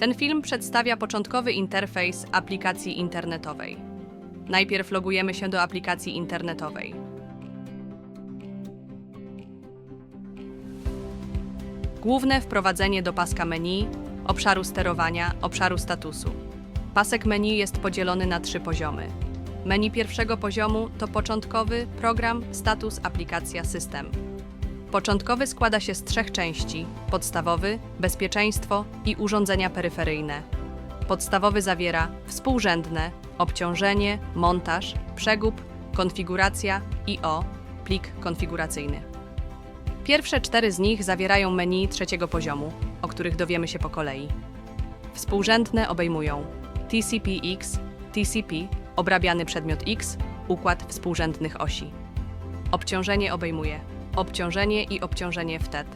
Ten film przedstawia początkowy interfejs aplikacji internetowej. Najpierw logujemy się do aplikacji internetowej. Główne wprowadzenie do paska menu, obszaru sterowania, obszaru statusu. Pasek menu jest podzielony na trzy poziomy. Menu pierwszego poziomu to początkowy, program, status, aplikacja, system. Początkowy składa się z trzech części: podstawowy, bezpieczeństwo i urządzenia peryferyjne. Podstawowy zawiera współrzędne, obciążenie, montaż, przegub, konfiguracja i o plik konfiguracyjny. Pierwsze cztery z nich zawierają menu trzeciego poziomu, o których dowiemy się po kolei. Współrzędne obejmują TCP-X, TCP, obrabiany przedmiot X, układ współrzędnych osi. Obciążenie obejmuje obciążenie i obciążenie FTET.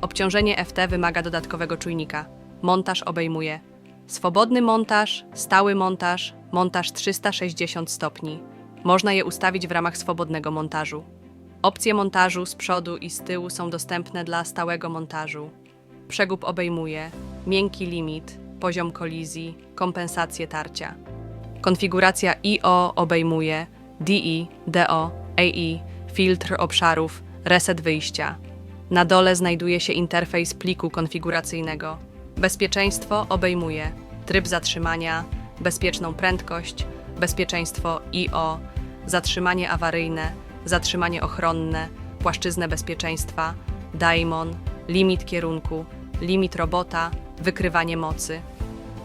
Obciążenie FT wymaga dodatkowego czujnika. Montaż obejmuje swobodny montaż, stały montaż, montaż 360 stopni. Można je ustawić w ramach swobodnego montażu. Opcje montażu z przodu i z tyłu są dostępne dla stałego montażu. Przegub obejmuje miękki limit, poziom kolizji, kompensację tarcia. Konfiguracja IO obejmuje DI, DO, AI, filtr obszarów, reset wyjścia. Na dole znajduje się interfejs pliku konfiguracyjnego. Bezpieczeństwo obejmuje tryb zatrzymania, bezpieczną prędkość, bezpieczeństwo IO, zatrzymanie awaryjne, zatrzymanie ochronne, płaszczyznę bezpieczeństwa, daemon, limit kierunku, limit robota, wykrywanie mocy.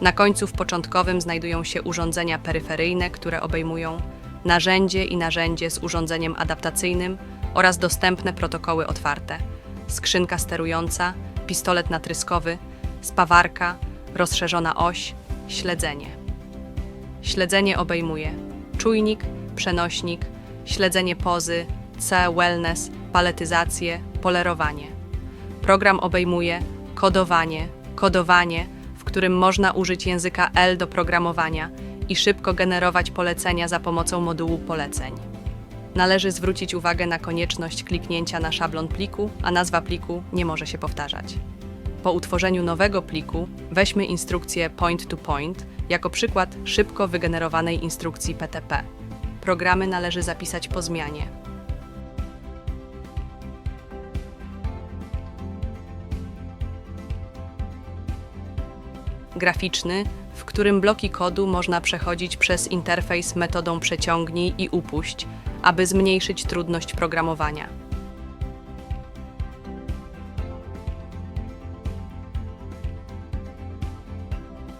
Na końcu w początkowym znajdują się urządzenia peryferyjne, które obejmują narzędzie i narzędzie z urządzeniem adaptacyjnym oraz dostępne protokoły otwarte, skrzynka sterująca, pistolet natryskowy, spawarka, rozszerzona oś, śledzenie. Śledzenie obejmuje czujnik, przenośnik, śledzenie pozy, C, wellness, paletyzację, polerowanie. Program obejmuje kodowanie, kodowanie, w którym można użyć języka L do programowania i szybko generować polecenia za pomocą modułu poleceń. Należy zwrócić uwagę na konieczność kliknięcia na szablon pliku, a nazwa pliku nie może się powtarzać. Po utworzeniu nowego pliku weźmy instrukcję point to point jako przykład szybko wygenerowanej instrukcji PTP. Programy należy zapisać po zmianie. Graficzny, w którym bloki kodu można przechodzić przez interfejs metodą przeciągnij i upuść, aby zmniejszyć trudność programowania.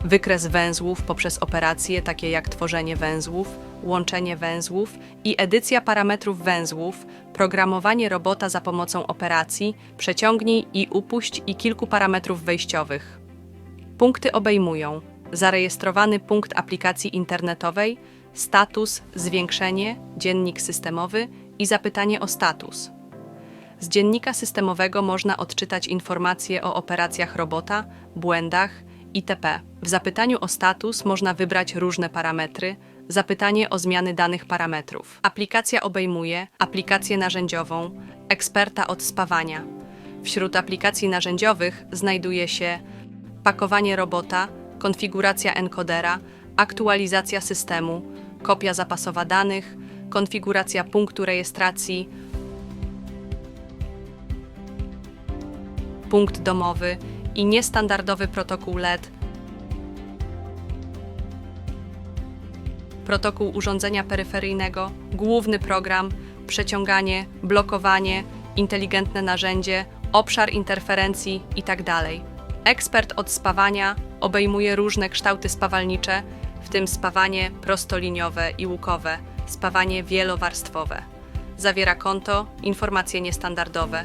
Wykres węzłów poprzez operacje takie jak tworzenie węzłów, łączenie węzłów i edycja parametrów węzłów, programowanie robota za pomocą operacji, przeciągnij i upuść i kilku parametrów wejściowych. Punkty obejmują zarejestrowany punkt aplikacji internetowej, status, zwiększenie, dziennik systemowy i zapytanie o status. Z dziennika systemowego można odczytać informacje o operacjach robota, błędach itp. W zapytaniu o status można wybrać różne parametry, zapytanie o zmiany danych parametrów. Aplikacja obejmuje aplikację narzędziową, eksperta od spawania. Wśród aplikacji narzędziowych znajduje się pakowanie robota, konfiguracja encodera, aktualizacja systemu, kopia zapasowa danych, konfiguracja punktu rejestracji, punkt domowy i niestandardowy protokół LED, protokół urządzenia peryferyjnego, główny program, przeciąganie, blokowanie, inteligentne narzędzie, obszar interferencji itd. Ekspert od spawania obejmuje różne kształty spawalnicze, w tym spawanie prostoliniowe i łukowe, spawanie wielowarstwowe. Zawiera konto, informacje niestandardowe,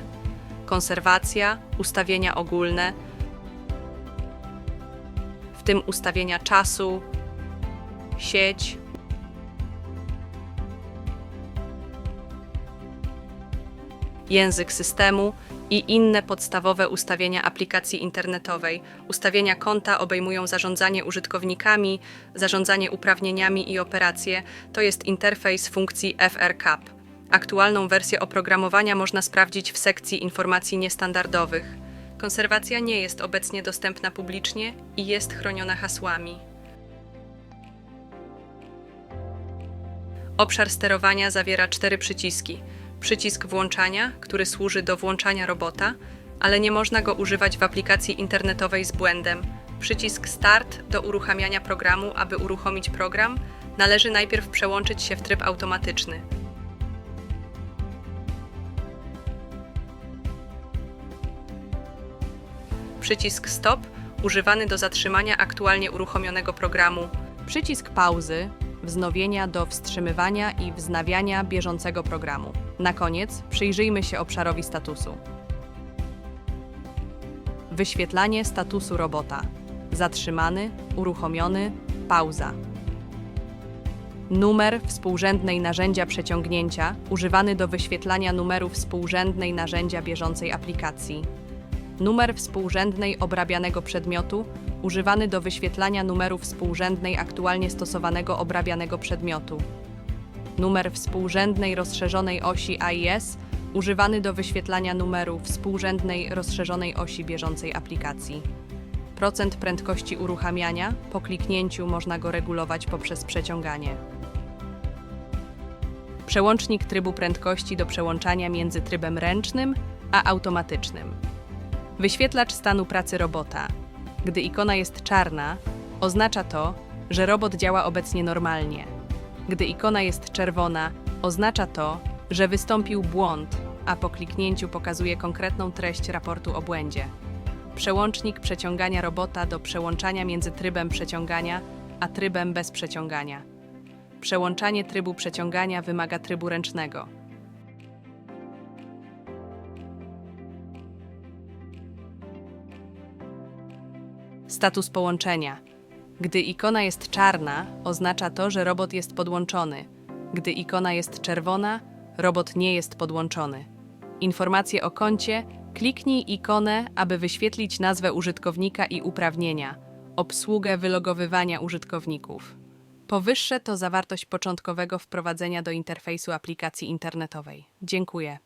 konserwacja, ustawienia ogólne, w tym ustawienia czasu, sieć, język systemu i inne podstawowe ustawienia aplikacji internetowej. Ustawienia konta obejmują zarządzanie użytkownikami, zarządzanie uprawnieniami i operacje. To jest interfejs funkcji FRCAP. Aktualną wersję oprogramowania można sprawdzić w sekcji informacji niestandardowych. Konserwacja nie jest obecnie dostępna publicznie i jest chroniona hasłami. Obszar sterowania zawiera cztery przyciski. Przycisk włączania, który służy do włączania robota, ale nie można go używać w aplikacji internetowej z błędem. Przycisk Start do uruchamiania programu, aby uruchomić program, należy najpierw przełączyć się w tryb automatyczny. Przycisk Stop używany do zatrzymania aktualnie uruchomionego programu. Przycisk pauzy wznowienia do wstrzymywania i wznawiania bieżącego programu. Na koniec przyjrzyjmy się obszarowi statusu. Wyświetlanie statusu robota. Zatrzymany, uruchomiony, pauza. Numer współrzędnej narzędzia przeciągnięcia używany do wyświetlania numeru współrzędnej narzędzia bieżącej aplikacji. Numer współrzędnej obrabianego przedmiotu używany do wyświetlania numeru współrzędnej aktualnie stosowanego obrabianego przedmiotu. Numer współrzędnej rozszerzonej osi AIS używany do wyświetlania numeru współrzędnej rozszerzonej osi bieżącej aplikacji. Procent prędkości uruchamiania po kliknięciu można go regulować poprzez przeciąganie. Przełącznik trybu prędkości do przełączania między trybem ręcznym a automatycznym. Wyświetlacz stanu pracy robota. Gdy ikona jest czarna, oznacza to, że robot działa obecnie normalnie. Gdy ikona jest czerwona, oznacza to, że wystąpił błąd, a po kliknięciu pokazuje konkretną treść raportu o błędzie. Przełącznik przeciągania robota do przełączania między trybem przeciągania a trybem bez przeciągania. Przełączanie trybu przeciągania wymaga trybu ręcznego. Status połączenia. Gdy ikona jest czarna, oznacza to, że robot jest podłączony. Gdy ikona jest czerwona, robot nie jest podłączony. Informacje o koncie kliknij ikonę, aby wyświetlić nazwę użytkownika i uprawnienia, obsługę wylogowywania użytkowników. Powyższe to zawartość początkowego wprowadzenia do interfejsu aplikacji internetowej. Dziękuję.